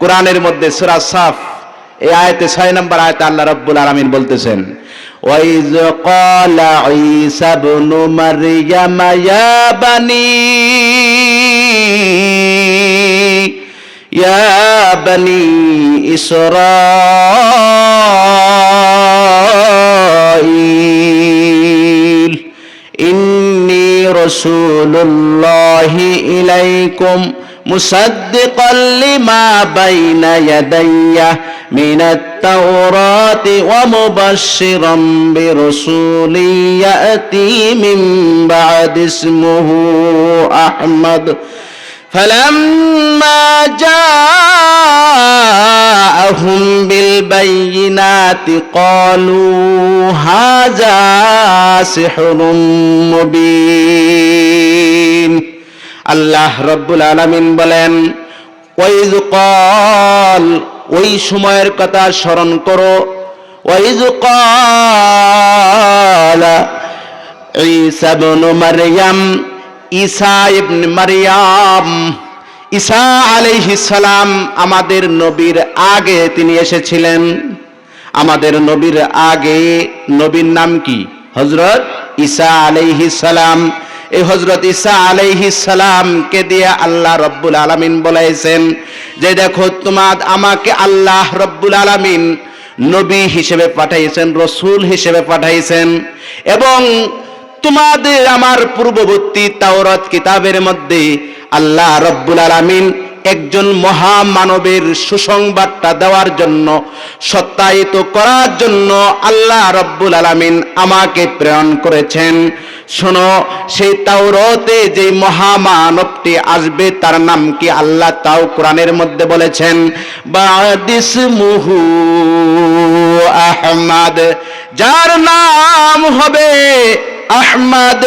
কোরআনের মধ্যে সূরা সাফ এই আয়াতে ছয় নম্বর আয়াতে আল্লাহ রাব্বুল আলামিন বলতেছেন ওয়াইজ ক্বালা ঈসা ইবনু মারইয়াম ইয়া বানি ইয়া বানি ইসরাঈল إني رسول الله إليكم مصدقا لما بين يدي من التوراة ومبشرا برسول يأتي من بعد اسمه أحمد فلما جاءهم بالبينات قالوا هذا سحر مبين আল্লাহ রব্বুল আলামিন বলেন ওয়াইজ কল ওই সময়ের কথা স্মরণ করো। ওয়াইজ কল ঈসা ইবনু মারইয়াম ঈসা ইবনে মারইয়াম ঈসা আলাইহিস সালাম আমাদের নবীর আগে তিনি এসেছিলেন। আমাদের নবীর আগে, নবীর নাম কি? হযরত ঈসা আলাইহিস সালাম এই হজরত ঈসা আলাইহিস সালামকে দিয়ে আল্লাহ রব্বুল আলামিন বলেছেন যে দেখো তোমার আমাকে আল্লাহ রব্বুল আলামিন নবী হিসেবে পাঠাইছেন, রসুল হিসেবে পাঠাইছেন এবং তোমাদের আমার পূর্ববর্তী তাওরাত কিতাবের মধ্যে আল্লাহ রব্বুল আলামিন একজন মহামানবের সুসংবাদটা দেওয়ার জন্য, সত্যায়িত করার জন্য আল্লাহ রব্বুল আলামিন আমাকে প্রেরণ করেছেন। শোনো, সেই তাওরতে যে মহামানবটি আসবে, তার নাম কি আল্লাহ? তাও কোরআনের মধ্যে বলেছেন বাদিসমুহু আহমাদ। যার নাম হবে আহমাদ।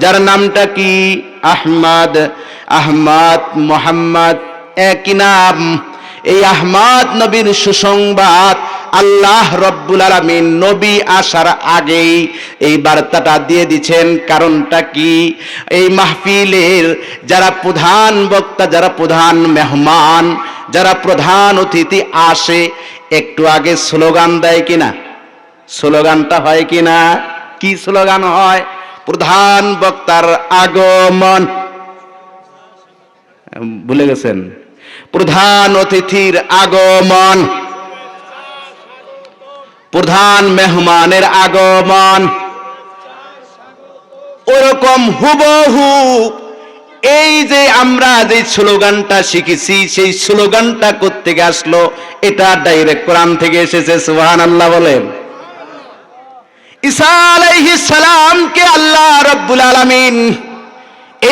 যার নামটা কি? আহমাদ। আহমাদ মোহাম্মদ, একই নাম। এই আহমাদ নবীর সুসংবাদ আল্লাহ রব্বুল আলামিন নবী আসার আগেই এই বার্তাটা দিয়ে দিচ্ছেন। কারণটা কি? এই মাহফিলের যারা প্রধান বক্তা, যারা প্রধান মেহমান, যারা প্রধান অতিথি আসে, একটু আগে স্লোগান দেয় কিনা? স্লোগানটা হয় কিনা? কি স্লোগান হয়? প্রধান বক্তার আগমন। ভুলে গেছেন? প্রধান অতিথির আগমন। প্রধান মেহমানের আগমন। ওরকম হুবহু এই যে আমরা যে স্লোগানটা শিখেছি, সেই স্লোগানটা করতে আসলো, এটা ডাইরেক্ট কোরআন থেকে এসেছে সুবহান আল্লাহ বলেন। ঈসা সালামকে আল্লাহ আলামিন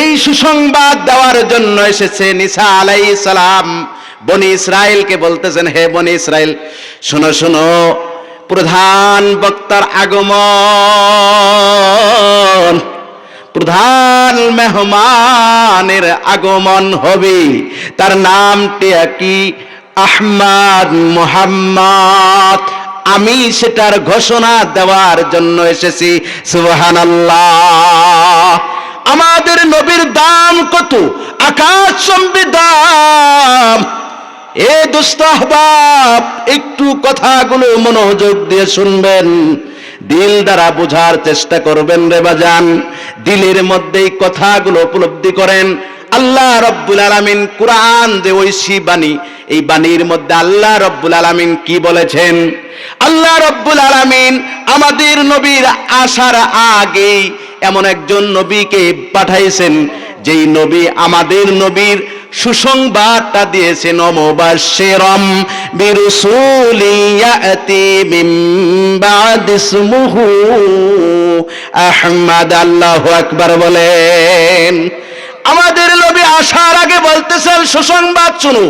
এই সুসংবাদ দেওয়ার জন্য এসেছেন ঈসা আলাইহিস সালাম বনি ইসরায়েলকে বলতেছেন, হে বনি ইসরায়েল শোনো শোনো প্রধান বক্তার আগমন, প্রধান মেহমানের আগমন হবে। তার নামটি কি আহমাদ মোহাম্মদ। আমি সেটার ঘোষণা দেওয়ার জন্য এসেছি। সুবহানাল্লাহ। আমাদের নবীর দাম কত? আকাশ চম্বি দাম এ দুষ্ট আহবাব, একটু কথাগুলো মনোযোগ দিয়ে শুনবেন। দিল দ্বারা বোঝার চেষ্টা করবেন রে বাজান। দিলের মধ্যে এই কথাগুলো উপলব্ধি করেন। আল্লাহ রব্বুল আলামিন কোরআন যে ঐশী বাণী, এই বাণীর মধ্যে আল্লাহ রব্বুল আলামিন কি বলেছেন? আল্লাহ রব্বুল আলামিন আমাদের নবীর আসার আগেই এমন একজন নবীকে পাঠাইছেন, যেই নবী আমাদের নবীর সুসংবাদটা দিয়েছে নমবাসেরম বিরুসুলিয়াতি ইয়াতি মিন বাদ ইসমুহু আহমদ আল্লাহু আকবার বলেন, আমাদের নবী আসার আগে বলতেছেন, সুসংবাদ শুনু।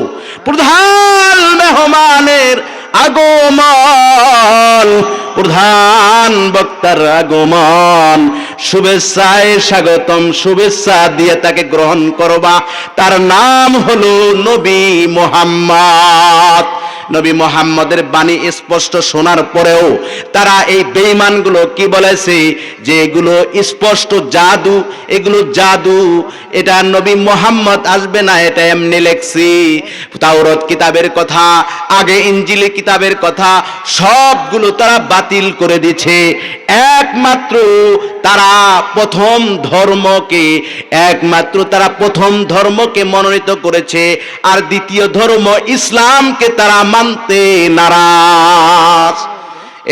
প্রধান মেহমানের আগমন। প্রধান বক্তার আগমন। শুভেচ্ছায় স্বাগতম, শুভেচ্ছা দিয়ে তাকে গ্রহণ করবা। তার নাম হলো নবী মোহাম্মদ। নবী মোহাম্মদের বাণী স্পষ্ট শোনার পরেও তারা এই বেঈমানগুলো কি বলেছে? যে এগুলো স্পষ্ট জাদু, এগুলো জাদু, এটা নবী মোহাম্মদ আসবে না, এটা এমনি লেখছি। তাওরত কিতাবের কথা, আগে ইঞ্জিলি কিতাবের কথা, সবগুলো তারা বাতিল করে দিছে একমাত্র তারা প্রথম ধর্মকে, একমাত্র তারা প্রথম ধর্মকে মনোনীত করেছে। আর দ্বিতীয় ধর্ম ইসলামকে তারা মানতে নারাজ।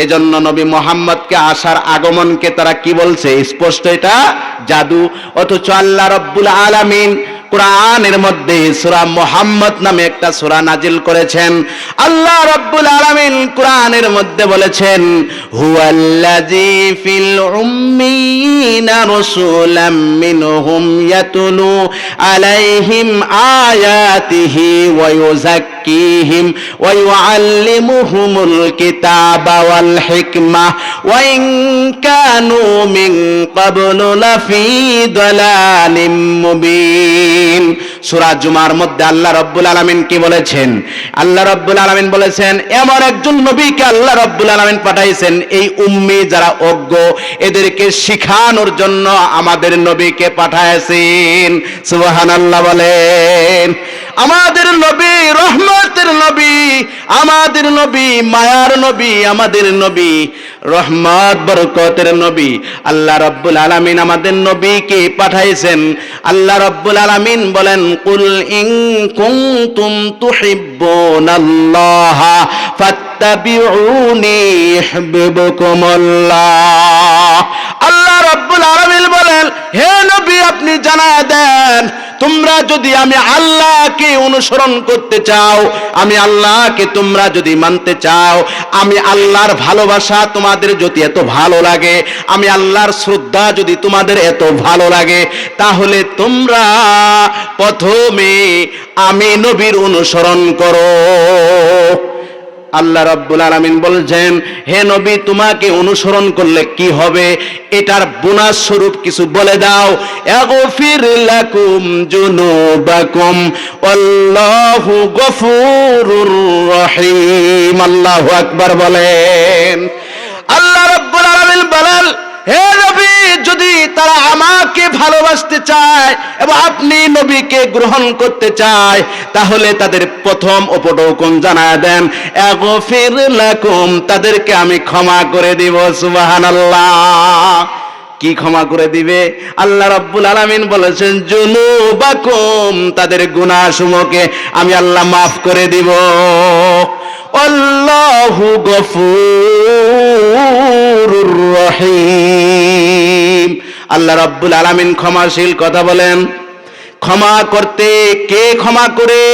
এজন্য নবী মোহাম্মদকে আসার আগমনকে তারা কি বলছে? স্পষ্ট এটা? জাদু। অথচ আল্লাহ রব্বুল আলামিন কোরআনের মধ্যে সূরা মুহাম্মদ নামে একটা সূরা নাজিল করেছেন। আল্লাহ রব্বুল আলামিন কোরআনের মধ্যে বলেছেন, হুয়াল্লাযী ফিল উম্মিনা রাসূলাম মিনহুম ইয়াতলু আলাইহিম আয়াতিহি ওয়া ويزكيهم ويعلمهم الكتاب والحكمة. وإن كانوا من قبل لفي ضلال مبين. সূরা জুমার মধ্যে আল্লাহ রাব্বুল আলামিন কি বলেছেন? আল্লাহ রাব্বুল আলামিন বলেছেন, এমন একজন নবীকে আল্লাহ রাব্বুল আলামিন পাঠাইছেন, এই উম্মি যারা অজ্ঞ, এদেরকে শিখানোর জন্য আমাদের নবীকে পাঠাইছেন সুবাহান আল্লাহ বলেন, আমাদের নবী রহমতের নবী, আমাদের নবী মায়ার নবী, আমাদের নবী রহমত, বরকতের নবী। আল্লাহ রব্বুল আলামিন আমাদের নবীকে পাঠাইছেন। আল্লাহ রব্বুল আলামিন বলেন, কুল ইং কুনতুম তুহিব্বুনাল্লাহ, ফাত্তাবিউনি ইউহিব্বুকুমুল্লাহ। আল্লাহ রব্বুল আলামিন বলেন, হে নবী, আপনি জানায় দেন তোমরা যদি আমি আল্লাহকে অনুসরণ করতে চাও, আমি আল্লাহকে তোমরা যদি মানতে চাও, আমি আল্লাহর ভালোবাসা তোমাদের যদি এত ভালো লাগে, আমি আল্লাহর শ্রদ্ধা যদি তোমাদের এত ভালো লাগে, তাহলে তোমরা প্রথমে আমি নবীর অনুসরণ করো। আল্লাহ রাব্বুল আলামিন বলছেন, হে নবী, তোমাকে অনুসরণ করলে কি হবে? এটার বোনাস স্বরূপ কিছু বলে দাও। এগফির লাকুম জুনুবাকুম আল্লাহু গফুরুর রহিম। আল্লাহু আকবার বলেন। আল্লাহ রাব্বুল আলামিন বলেন হে নবী, যদি তারা আমাকে ভালোবাসতে চায় এবং আপনি নবীকে গ্রহণ করতে চায়, তাহলে তাদের প্রথম উপটৌকন জানায় দেন, এগফির লাকুম তাদেরকে আমি ক্ষমা করে দিব, সুবহানাল্লাহ। কি ক্ষমা করে দিবে? আল্লাহ রাব্বুল আলামিন বলেছেন, জুনুবাকুম তাদের গুনাহসমূহকে আমি আল্লাহ মাফ করে দিব। আল্লাহু রহিম। আল্লাহ রাব্বুল আলামিন ক্ষমাশীল কথা বলেন। ক্ষমা করতে কে ক্ষমা করে?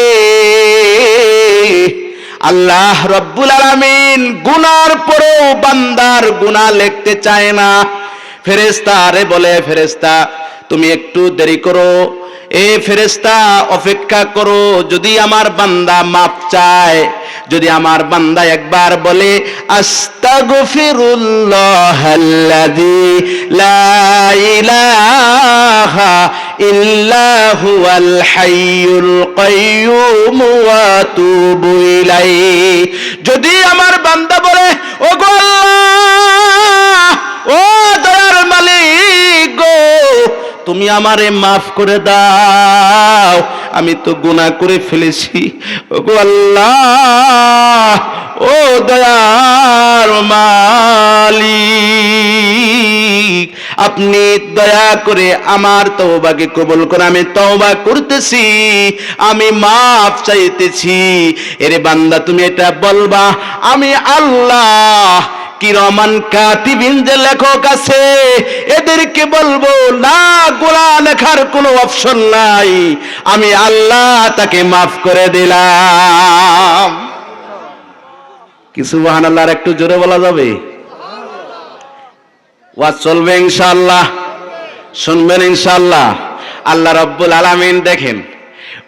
আল্লাহ রব্বুল আলামিন গুনার পরেও বান্দার গুনা লিখতে চায় না। ফেরেস্তা আরে বলে ফেরেস্তা তুমি একটু দেরি করো। এ ফেরেস্তা অপেক্ষা করো। যদি আমার বান্দা মাপ চায় যদি আমার বান্দা একবার বলে লা যদি আমার বান্দা বলে, ওগো আল্লাহ, ও মালিক গো, তুমি আমারে মাফ করে দাও, আমি তো গুনাহ করে ফেলেছি। ওগো আল্লাহ, ও দয়ার মালি আপনি দয়া করে আমার তওবাকে কবুল করে আমি তওবা করতেছি, আমি মাফ চাইতেছি। এরে বান্দা, তুমি এটা বলবা, আমি আল্লাহ কিরমান কাতিবিন যে লেখক আছে, এদেরকে বলব, না গোলা লেখার কোনো অপশন নাই। আমি আল্লাহ তাকে মাফ করে দিলাম। কিছু আল্লাহর একটু জোরে বলা যাবে? ওয়াজ চলবে ইনশাআল্লাহ। শুনবেন ইনশাআল্লাহ। আল্লাহ রব্বুল আলামিন দেখেন,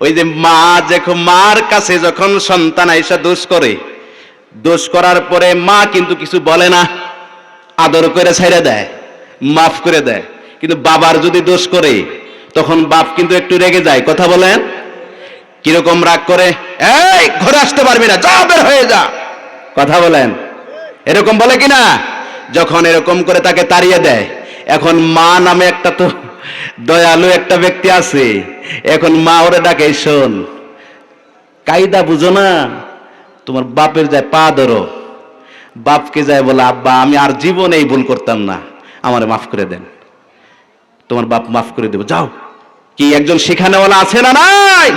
ওই যে মা যখন মার কাছে যখন সন্তান আইসা দোষ করে দোষ করার পরে মা কিন্তু কিছু বলে না, আদর করে ছেড়ে দেয়, মাফ করে দেয়। কিন্তু বাবার যদি দোষ করে, তখন বাপ কিন্তু একটু রেগে যায়। কথা বলেন? কীরকম রাগ করে? এই, ঘরে আসতে পারবি না, যা, বের হয়ে যা। কথা বলেন? এরকম বলে কিনা? যখন এরকম করে তাকে তাড়িয়ে দেয়, এখন মা নামে একটা তো দয়ালু একটা ব্যক্তি আছে। এখন মা ওরে ডাকে, শোন, কায়দা বুঝো না তোমার বাপের যায় পা ধরো। বাপকে যায় বলে, আব্বা, আমি আর জীবনে এই ভুল করতাম না। আমারে মাফ করে দেন। তোমার বাপ মাফ করে দেবো। যাও। কি একজন শিখানেওয়ালা আছে না নাই?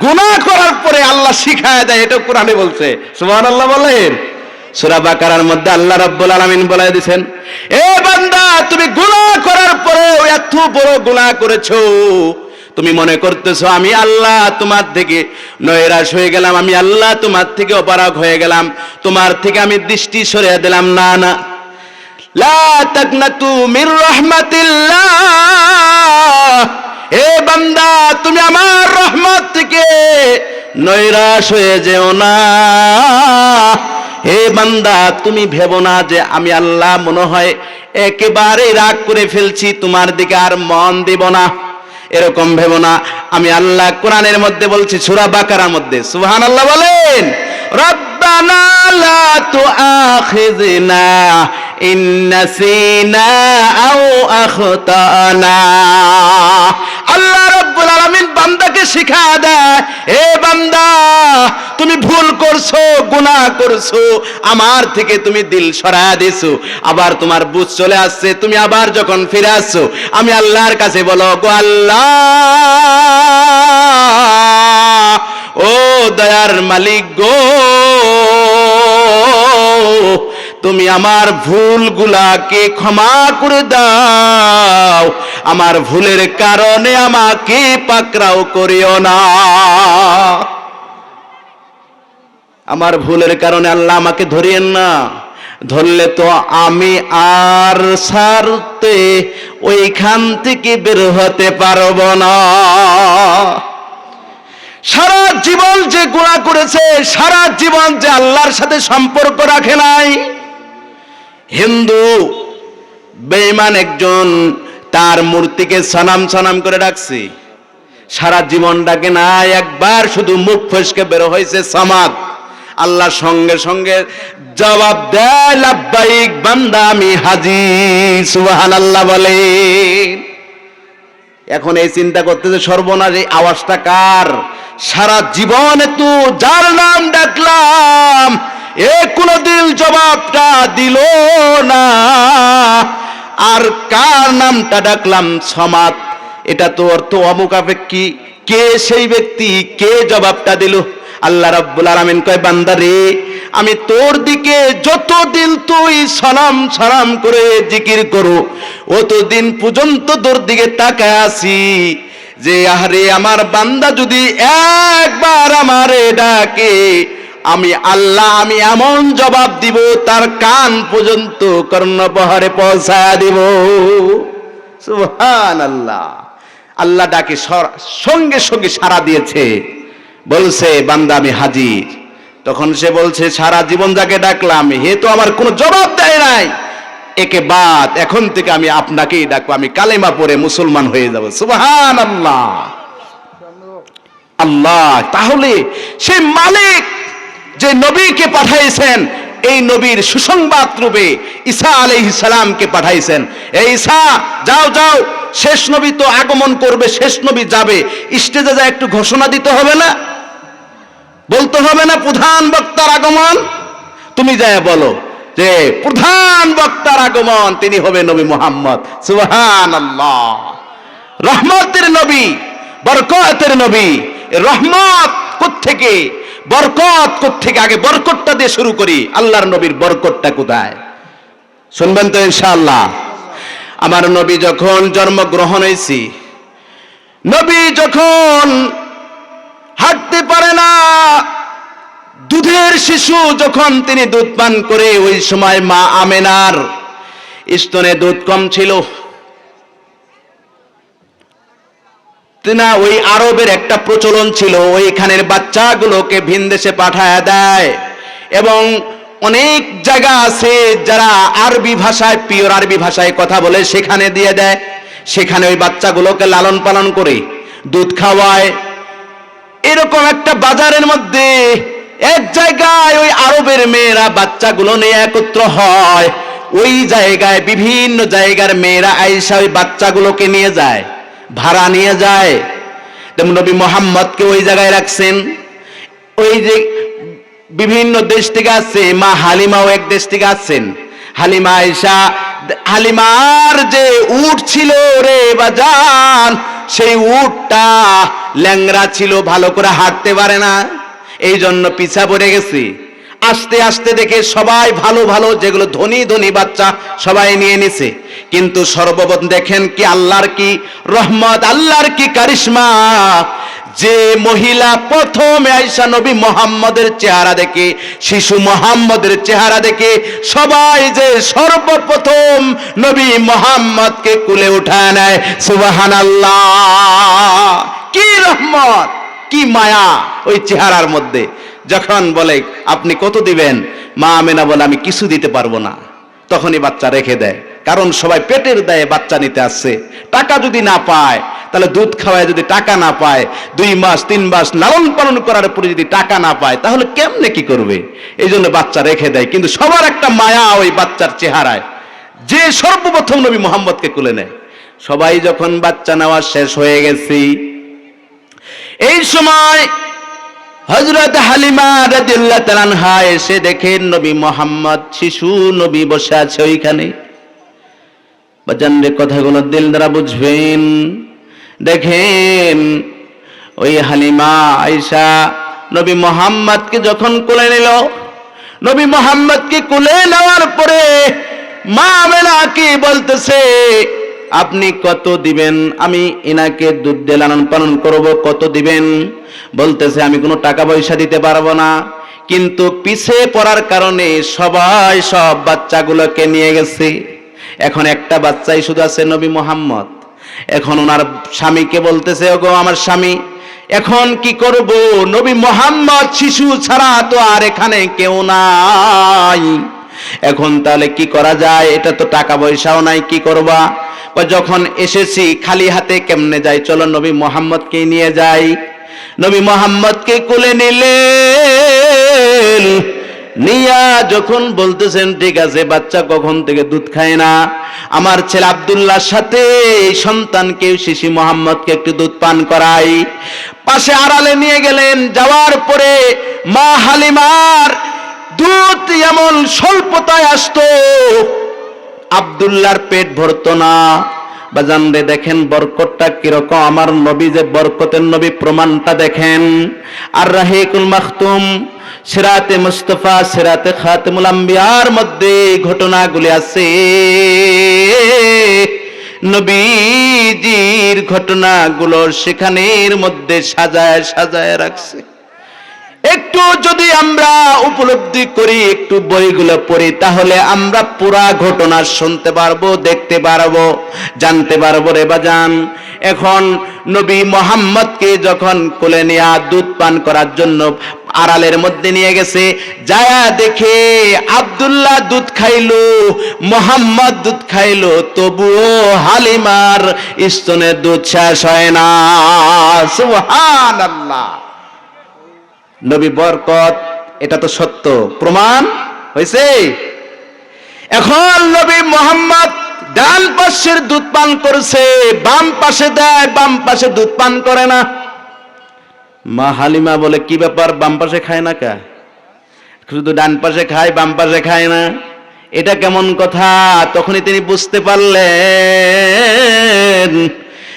গুনাহ করার পরে আল্লাহ শিখায় দেয় এটা কোরআনে বলছে। সুবহান আল্লাহ বলেন। সূরা বাকারার মধ্যে আল্লাহ রাব্বুল আলামিন বলে দিয়েছেন, এ বান্দা, তুমি গুনাহ করার পরেও এত বড় গুনাহ করেছ। তুমি মনে করতেছো আমি আল্লাহ তোমার থেকে নৈরাশ হয়ে গেলাম, আমি আল্লাহ তোমার থেকে অপারগ হয়ে গেলাম, তোমার থেকে আমি দৃষ্টি সরিয়ে দিলাম। না না। বান্দা, তুমি আমার রহমত থেকে নৈরাশ হয়ে যেও না। হে বান্দা, তুমি ভেবো না যে আমি আল্লাহ মনে হয় একেবারে রাগ করে ফেলছি, তোমার দিকে আর মন দিব না। এরকম ভেবো না। আমি আল্লাহ কোরআনের মধ্যে বলছি, সুরা বাকারার মধ্যে। সুহান আল্লাহ বলেন আল্লাহ রাব্বুল আলামিন বান্দাকে শিখা দেয়, এ বান্দা, তুমি ভুল করছ, গুনাহ করছ, আমার থেকে তুমি দিল সরা দিছো, আবার তোমার বুঝ চলে আসছে, তুমি আবার যখন ফিরে আসছো, আমি আল্লাহর কাছে বলো, গো আল্লাহ, ও দয়ার মালিক গো তুমি আমার ভুলগুলাকে ক্ষমা করে দাও। আমার ভুলের কারণে আমাকে পাকরাও করিও না। আমার ভুলের কারণে আল্লাহ আমাকে ধরিয়েন না। ধরলে তো আমি আর সারতে ওইখান থেকে বের হতে পারব না। সারা জীবন যে গুণা করেছে, সারা জীবন যে আল্লাহর সাথে সম্পর্ক রাখে নাই। হিন্দু, বেঈমান একজন, তার মূর্তিকে সানাম সানাম করে রাখছে সারা জীবনটাকে না একবার শুধু মুখ ফসকে বের হয়েছে সামাদ। আল্লাহ সঙ্গে সঙ্গে জবাব দেয়, লাব্বাইক বান্দা, আমি হাজি, সুবহানাল্লাহ বলে। এখন এই চিন্তা করতেছে সর্বনাশ, এই আওয়াজটা কার? সারা জীবন তো যার নাম ডাকলাম এ কোনদিন জবাবটা দিল না। আর কার নামটা ডাকলাম সমাত? এটা তো অর্থ অমুকাপেক্ষী কে সেই ব্যক্তি? কে জবাবটা দিল? আল্লাহ রাব্বুল আলামিন কয়, বান্দা রে, আমি তোর দিকে যতদিন তুই সালাম সালাম করে জিকির করো। অতদিন পর্যন্ত তোর দিকে তাকায় আসি যে আহারে, আমার বান্দা যদি একবার আমারে ডাকে আমি আল্লাহ, আমি এমন জবাব দিব, তার কান পর্যন্ত কর্ণপহারে পৌঁছায় দিব। সুহান আল্লাহ আল্লাহ ডাকে সর- সঙ্গে সঙ্গে সাড়া দিয়েছে। বলছে, বান্দা, আমি হাজির। তখন সে বলছে, সারা জীবন যাকে ডাকলাম, হে তো আমার কোনো জবাব দেয় নাই। একে বাদ, এখন থেকে আমি আপনাকেই ডাকবো, আমি কালেমা পরে মুসলমান হয়ে যাব। সুবহান আল্লাহ আল্লাহ তাহলে সেই মালিক যে নবীকে পাঠাইছেন, এই নবীর সুসংবাদ রূপে ঈসা সালামকে পাঠাইছেন। এই ঈসা, যাও যাও, শেষ নবী তো আগমন করবে, শেষ নবী যাবে। স্টেজে যা একটু ঘোষণা দিতে হবে না? বলতে হবে না প্রধান বক্তার আগমন? তুমি যায় বলো যে প্রধান বক্তার আগমন তিনি হবে নবী মোহাম্মদ। আল্লাহ রহমতের নবী, বরকতের নবী রহমত কোত্থেকে? বরকত কোত্থেকে? আগে বরকতটা দিয়ে শুরু করি। আল্লাহর নবীর বরকতটা কোথায়? শুনবেন তো ইনশাআল্লাহ। আমার নবী যখন জন্মগ্রহণ হয়েছি, নবী যখন হাঁটতে পারে না, দুধের শিশু যখন তিনি দুধ পান করে, ওই সময় মা আমেনার স্তনে দুধ কম ছিল। না, ওই আরবের একটা প্রচলন ছিল, ওইখানের বাচ্চাগুলোকে ভিন দেশে পাঠায় দেয়। এবং অনেক জায়গা আছে যারা আরবি ভাষায়, পিওর আরবি ভাষায় কথা বলে, সেখানে দিয়ে দেয়। সেখানে ওই বাচ্চাগুলোকে লালন পালন করে, দুধ খাওয়ায়। এরকম একটা বাজারের মধ্যে এক জায়গায় ওই আরবের মেয়েরা বাচ্চাগুলো নিয়ে একত্র হয়। ওই জায়গায়, বিভিন্ন জায়গার মেয়েরা আইসা ওই বাচ্চাগুলোকে নিয়ে যায়। ভাড়া নিয়ে যায়। তেমন নবী মোহাম্মদকে ওই জায়গায় রাখছেন। ওই যে বিভিন্ন দেশ থেকে আসছে, মা হালিমাও এক দেশ থেকে আসছেন। হালিমা আয়সা হালিমার যে উট ছিল রে বাজান, সেই উটটা ল্যাংরা ছিল, ভালো করে হাঁটতে পারে না। এই জন্য পিছা পড়ে গেছে। আস্তে আস্তে দেখে সবাই ভালো ভালো, যেগুলো ধনী ধনী বাচ্চা সবাই নিয়ে নিছে। কিন্তু সর্বপ্রথম দেখেন কি আল্লাহর কি রহমত, আল্লাহর কি কারিশমা। যে মহিলা প্রথমে আইসা নবী মোহাম্মদের চেহারা দেখে, শিশু মোহাম্মদের চেহারা দেখে সবাই যে সর্বপ্রথম নবী মোহাম্মদকে কুলে উঠায় নেয় সুবাহান কি রহমত, কি মায়া ওই চেহারার মধ্যে। যখন বলে, আপনি কত দিবেন? মা আমেনা বলে, আমি কিছু দিতে পারব না। তখনই বাচ্চা রেখে দেয়। কারণ সবাই পেটের দায়ে বাচ্চা নিতে আসছে। টাকা যদি না পায়, তাহলে দুধ খাওয়ায় যদি টাকা না পায়, দুই মাস, তিন মাস লালন পালন করার পরে যদি টাকা না পায়, তাহলে কেমনে কি করবে? এই জন্য বাচ্চা রেখে দেয়। কিন্তু সবার একটা মায়া ওই বাচ্চার চেহারায়। যে সর্বপ্রথম নবী মোহাম্মদকে কুলে নেয়। সবাই যখন বাচ্চা নেওয়া শেষ হয়ে গেছি, এই সময় হজরত হালিমা রাদিল্লাহ তালানহা এসে দেখেন নবী মোহাম্মদ শিশু, নবী বসে আছে ওইখানে। কথাগুলো দিল দ্বারা বুঝবেন। দেখেন, ওই হালিমা আইসা নবী মোহাম্মদকে যখন কোলে নিল, নবী মোহাম্মদকে কোলে নেওয়ার পরে মা মেলা কি বলতেছে আপনি কত দিবেন? আমি এনাকে দুধ দিয়ে লালন পালন করব, কত দিবেন? বলতেছে, আমি কোনো টাকা পয়সা দিতে পারব না। কিন্তু পিছে পড়ার কারণে সবাই সব বাচ্চাগুলোকে নিয়ে গেছে। এখন একটা বাচ্চাই শুধু আছে নবী মোহাম্মদ। এখন ওনার স্বামীকে বলতেছে, ওগো আমার স্বামী, এখন কি করব? নবী মোহাম্মদ শিশু ছাড়া তো আর এখানে কেউ নাই। এখন তাহলে কি করা যায়? এটা তো টাকা পয়সাও নাই, কি করবা? যখন এসেছি, খালি হাতে কেমনে যাই? চলো নবী মোহাম্মদকে নিয়ে যাই। নবী মোহাম্মদকে কোলে নিলেন। নিয়া যখন বলতেছেন, ঠিক আছে, বাচ্চা কখন থেকে দুধ খায় না? আমার ছেলে আবদুল্লাহর সাথে সন্তানকে, শিশি মোহাম্মদকে একটু দুধ পান করাই। পাশে আড়ালে নিয়ে গেলেন। যাওয়ার পরে মা হালিমার দুধ এমন স্বল্পতায় আসতো। আবদুল্লাহর পেট ভরতো না। বাজান রে, দেখেন বরকতটা কীরকম। আমার নবী যে বরকতের নবী, প্রমাণটা দেখেন। আর রাহিকুল মাখতুম, সিরাতে মুস্তফা, সিরাতে খাতেমুল আম্বিয়ার মধ্যে ঘটনাগুলি আছে। নবীজির ঘটনাগুলো সেখানের মধ্যে সাজায় সাজায় রাখছে। যদি আমরা উপলব্ধি করি, একটু বইগুলো পড়ি, তাহলে আমরা পুরা ঘটনা শুনতে পারব, দেখতে পারব, জানতে পারব রে বাজান। এখন নবী মোহাম্মদকে যখন কোলে নেয়া দুধ পান করার জন্য আড়ালের মধ্যে নিয়ে গেছে, যায়া দেখে আব্দুল্লাহ দুধ খাইলো, মোহাম্মদ দুধ খাইলো, তবুও হালিমার স্তনের দুধ শেষ হয় না। সুবহানাল্লাহ। নবী বরকত, এটা তো সত্য। প্রমাণ হয়েছে এখন নবী মোহাম্মদ ডান পাশের দুধ পান করছে, বাম পাশে দেয়, বাম পাশে দুধ পান করে না। মা হালিমা বলে, কি ব্যাপার, বাম পাশে খায় না কা? শুধু ডান পাশে খায়, বাম পাশে খায় না। এটা কেমন কথা? তখনই তিনি বুঝতে পারলেন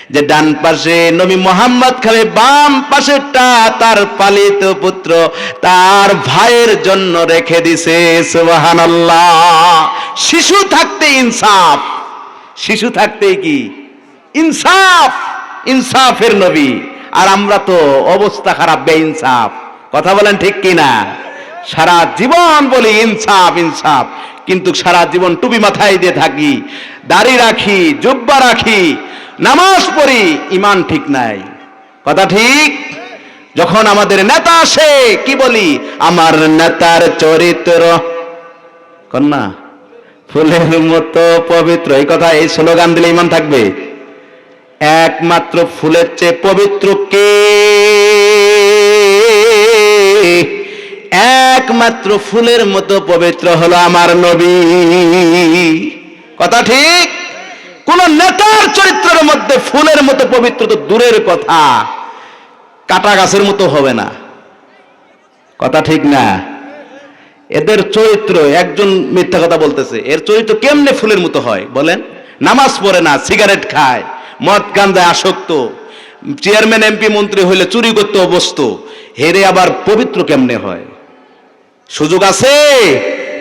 যে ডান পাশে নবী মোহাম্মদ খাবে বাম পাশেরটা তার পালিত পুত্র তার ভাইয়ের জন্য রেখে দিছে, সুবহানাল্লাহ। শিশু থাকতে ইনসাফ। শিশু থাকতে কি? ইনসাফ। ইনসাফের নবী। আর আমরা তো অবস্থা খারাপ বে ইনসাফ কথা বলেন ঠিক কি না সারা জীবন বলি ইনসাফ ইনসাফ। কিন্তু সারা জীবন টুপি মাথায় দিয়ে থাকি, দাড়ি রাখি, জুব্বা রাখি নামাজ পড়ি ইমান ঠিক নাই। কথা ঠিক? যখন আমাদের নেতা আসে, কি বলি? আমার নেতার চরিত্র। কন্যা, ফুলের মতো পবিত্র। এই কথা, এই স্লোগান দিলে ইমান থাকবে। একমাত্র ফুলের চেয়ে পবিত্র কে? একমাত্র ফুলের মতো পবিত্র হলো আমার নবী। কথা ঠিক? কোন নেতার চরিত্রের মধ্যে ফুলের মতো পবিত্র তো দূরের কথা। কাটা গাছের মতো হবে না। কথা ঠিক না? এদের চরিত্র, একজন মিথ্যা কথা বলতেছে, এর চরিত্র কেমনে ফুলের মতো হয় বলেন? নামাজ পড়ে না, সিগারেট খায়, মদ গান্দায় আসক্ত, চেয়ারম্যান, এমপি, মন্ত্রী হইলে চুরি করতে অবস্থ হেরে আবার পবিত্র কেমনে হয়? সুযোগ আছে?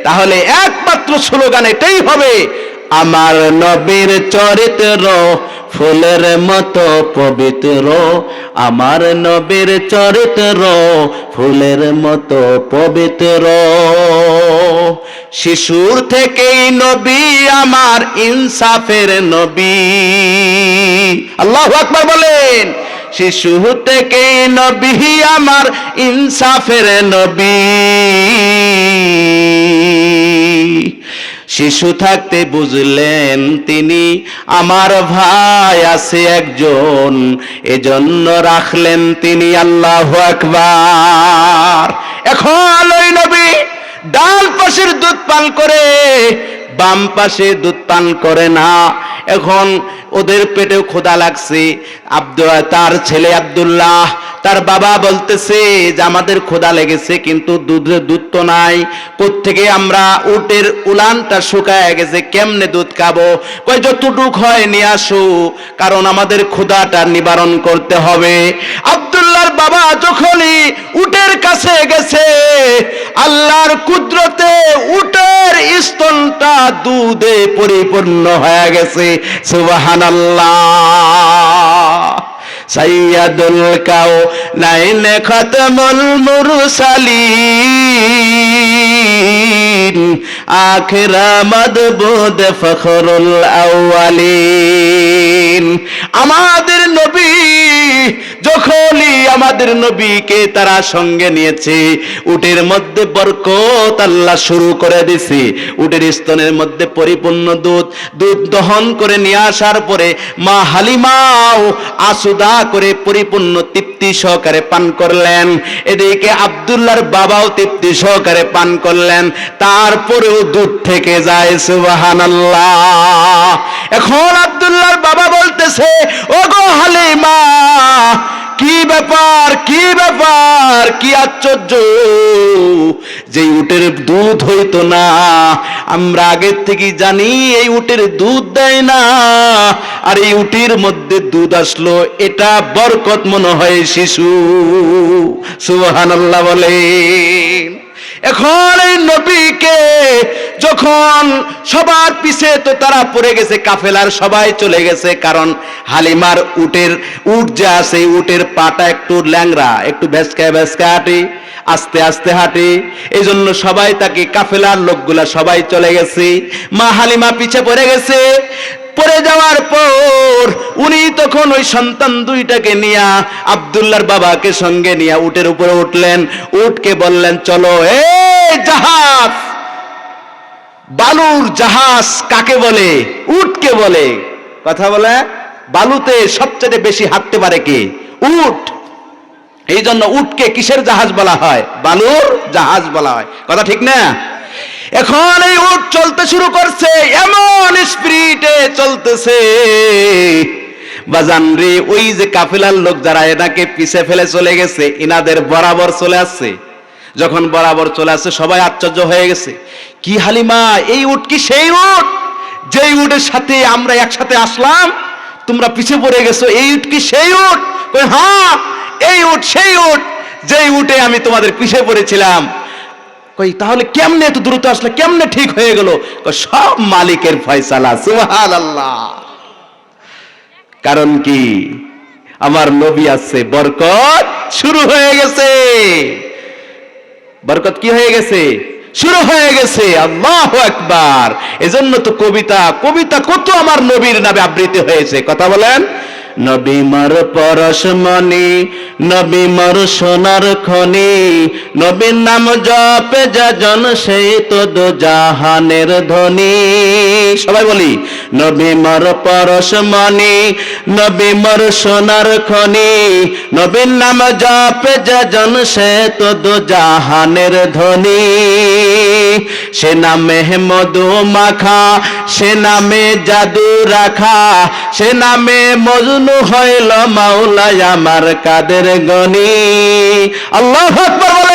তাহলে একমাত্র স্লোগান এটাই হবে আমার নবীর চরিত্র ফুলের মতো পবিত্র। আমার নবীর চরিত্র ফুলের মতো পবিত্র। শিশুর থেকেই নবী, আমার ইনসাফের নবী। আল্লাহ আকবার বলেন শিশু থেকেই নবী, আমার ইনসাফের নবী। শিশু থাকতে বুঝলেন তিনি, আমার ভাই আছে একজন, এজন্য রাখলেন তিনি আল্লাহ আকবার। এখন ওই নবী ডাল পাশের দুধ পান করে, বাম পাশে দুধ পান করে না এখন ওদের পেটেও খোদা লাগছে। আব্দুল, তার ছেলে আব্দুল্লাহ, তার বাবা বলতেছে যে আমাদের খোদা লেগেছে, কিন্তু দুধের দুধ তো নাই। কোত্থেকে আমরা উটের উলানটা শুকায় গেছে, কেমনে দুধ খাব? কই যতটুক হয় নিয়ে আসো, কারণ আমাদের ক্ষুধাটা নিবারণ করতে হবে। আব্দুল্লাহর বাবা যখনই উটের কাছে গেছে, আল্লাহর কুদরতে উটের স্তনটা দুধে পরিপূর্ণ হয়ে গেছে। সুবহানাল্লাহ। সাইয়াদুল কাও নাইন খতমুল মুরসালিন। আখিরা মদবুদ ফখরুল আউয়ালিন। আমাদের নবী যখনই আমাদের নবীকে তারা সঙ্গে নিয়েছে। উটের মধ্যে বরকত আল্লাহ শুরু করে দিছে উটের স্তনের মধ্যে পরিপূর্ণ দুধ দুধ দহন করে নিয়ে আসার পরে মা হালিমাও আসুদা করে পরিপূর্ণ তৃপ্তি সহকারে পান করলেন। এদিকে আব্দুল্লাহর বাবাও তৃপ্তি সহকারে পান করলেন। তারপরেও দুধ থেকে যায়, সুবহানাল্লাহ। এখন আব্দুল্লাহর বাবা বলতেছে ও গো হালিমা কি ব্যাপার কি ব্যাপার? কি আশ্চর্য? যে উটের দুধ হইতো না, আমরা আগের থেকে জানি এই উটের দুধ দেয় না। আর এই উটির মধ্যে দুধ আসলো, এটা বরকত মনে হয় শিশু। সুবহানাল্লাহ বলেন। এখন এই নবীকে যখন সবার পিছে তো তারা পড়ে গেছে, কাফেলার সবাই চলে গেছে, কারণ হালিমার উটের, উট যে আছে, উটের পাটা একটু ল্যাংরা একটু ভেসকায় ভেসকা হাঁটে, আস্তে আস্তে হাঁটে। এই জন্য সবাই তাকে কাফেলার লোকগুলা সবাই চলে গেছে। মা হালিমা পিছে পড়ে গেছে। পড়ে যাওয়ার পর উনি তখন ওই সন্তান দুইটাকে নিয়া আব্দুল্লাহর বাবাকে সঙ্গে নিয়া উটের উপরে উঠলেন। উটকে বললেন, চলো এ জাহাজ! বালুর জাহাজ কাকে বলে? উটকে বলে। কথা বলে, বালুতে সবচেয়ে বেশি হাঁটতে পারে কে? উট। এই জন্য উটকে কিসের জাহাজ বলা হয়? বালুর জাহাজ বলা হয়। কথা ঠিক না? এখন এই উট চলতে শুরু করছে, এমন স্পিরিটে চলতেছে। বাজান রে, ওই যে কাফিলার লোক যারা এনাকে পিছে ফেলে চলে গেছে ইনাদের বরাবর চলে আসছে। যখন বরাবর চলে আসছে, সবাই আশ্চর্য হয়ে গেছে। কি হালিমা, এই উট কি সেই উট? যেই উটের সাথে আমরা একসাথে আসলাম, তোমরা পিছে পড়ে গেছো, এই উট কি সেই উট? হ্যাঁ এই উট সেই উট, যেই উটে আমি তোমাদের পিছে পড়েছিলাম। কই, তাহলে কেমনে এত দ্রুত আসলে, কেমনে ঠিক হয়ে গেল? সব মালিকের ফয়সালা, সুবহানাল্লাহ। কারণ কি? আমার নবী আছে, বরকত শুরু হয়ে গেছে। বরকত কি হয়ে গেছে? শুরু হয়ে গেছে, আল্লাহ একবার এজন্য তো কবিতা কবিতা কত আমার নবীর নামে আবৃত্তি হয়েছে। কথা বলেন। নবী মর পরশমণি নবী মর সোনার খনি, নবীর নাম জপে যাজন সেই তো দো জাহানের ধনী সবাই বলি, নবী মর পরশমণি নবী মর সোনার খনি, নবীর নাম জপে যাজন সে তো দো জাহানের ধনী সে নামে মধু মাখা, সে নামে জাদু রাখা, সে নামে মজনু হইল মাওলাই আমার কাদের গনি। আল্লাহ আকবার